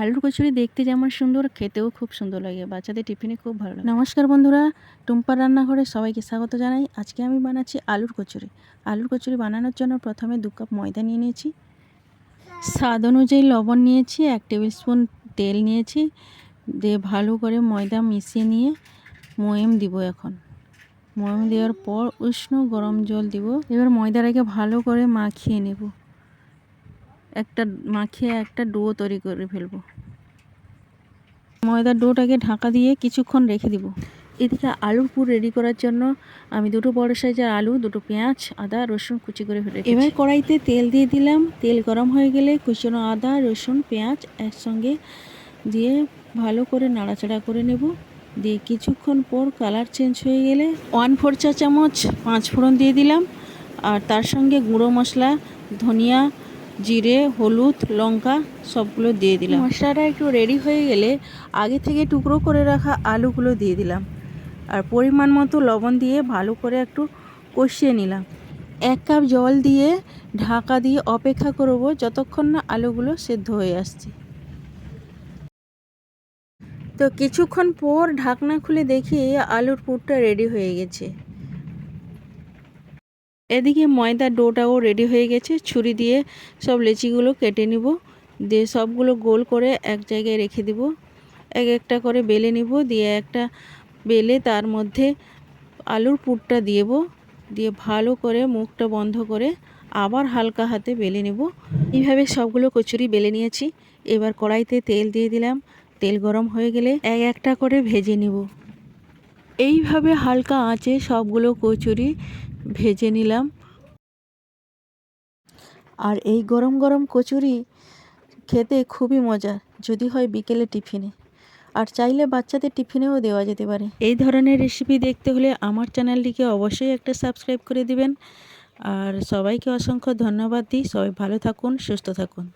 আলুর কচুরি দেখতে যেমন সুন্দর, খেতেও খুব সুন্দর লাগে, বাচ্চাদের টিফিনে খুব ভালো লাগে। নমস্কার বন্ধুরা টুম্পার রান্নাঘরে সবাইকে স্বাগত জানাই। আজকে আমি বানাচ্ছি আলুর কচুরি। আলুর কচুরি বানানোর জন্য প্রথমে দু কাপ ময়দা নিয়ে নিয়েছি। স্বাদ অনুযায়ী লবণ নিয়েছি, এক টেবিল স্পুন তেল নিয়েছি। দিয়ে ভালো করে ময়দা মিশিয়ে নিয়ে ময়েম দিব এখন। ময়েম দেওয়ার পর উষ্ণ গরম জল দিব। এবার ময়দাটাকে ভালো করে মাখিয়ে নেব। একটা মাখিয়ে একটা ডো তৈরি করে ফেলব। ময়দার ডোটাকে ঢাকা দিয়ে কিছুক্ষণ রেখে দিব। এদিকে আলুর পুর রেডি করার জন্য আমি দুটো বড় সাইজের আলু, দুটো পেঁয়াজ, আদা, রসুন কুচি করে ফেলে এবার কড়াইতে তেল দিয়ে দিলাম। তেল গরম হয়ে গেলে কুচানো আদা, রসুন, পেঁয়াজ একসঙ্গে দিয়ে ভালো করে নাড়াচাড়া করে নেব। দিয়ে কিছুক্ষণ পর কালার চেঞ্জ হয়ে গেলে ওয়ান ফোর চা চামচ পাঁচ ফোড়ন দিয়ে দিলাম। আর তার সঙ্গে গুঁড়ো মশলা, ধনিয়া জিরে, হলুদ, লঙ্কা সবগুলো দিয়ে দিলাম। মশলাটা একটু রেডি হয়ে গেলে আগে থেকে টুকরো করে রাখা আলুগুলো দিয়ে দিলাম। আর পরিমাণ মতো লবণ দিয়ে ভালো করে একটু কষিয়ে নিলাম। এক কাপ জল দিয়ে ঢাকা দিয়ে অপেক্ষা করব যতক্ষণ না আলুগুলো সেদ্ধ হয়ে আসছে। তো কিছুক্ষণ পর ঢাকনা খুলে দেখি আলুর পুরটা রেডি হয়ে গেছে। এদিকে ময়দার ডোটাও রেডি হয়ে গেছে। ছুরি দিয়ে সব লেচিগুলো কেটে নিব। দিয়ে সবগুলো গোল করে এক জায়গায় রেখে দিব। এক একটা করে বেলে নিব। দিয়ে একটা বেলে তার মধ্যে আলুর পুরটা দিয়েব দিয়ে ভালো করে মুখটা বন্ধ করে আবার হালকা হাতে বেলে নেব। এইভাবে সবগুলো কচুরি বেলে নিয়েছি। এবার কড়াইতে তেল দিয়ে দিলাম। তেল গরম হয়ে গেলে এক একটা করে ভেজে নিব। এইভাবে হালকা আঁচে সবগুলো কচুরি ভেজে নিলাম। আর এই গরম গরম কচুরি খেতে খুবই মজা, যদি হয় বিকেলে টিফিনে। আর চাইলে বাচ্চাদের টিফিনেও দেওয়া যেতে পারে। এই ধরনের রেসিপি দেখতে হলে আমার চ্যানেলটিকে অবশ্যই একটা সাবস্ক্রাইব করে দিবেন। আর সবাইকে অসংখ্য ধন্যবাদ দিই। সবাই ভালো থাকুন, সুস্থ থাকুন।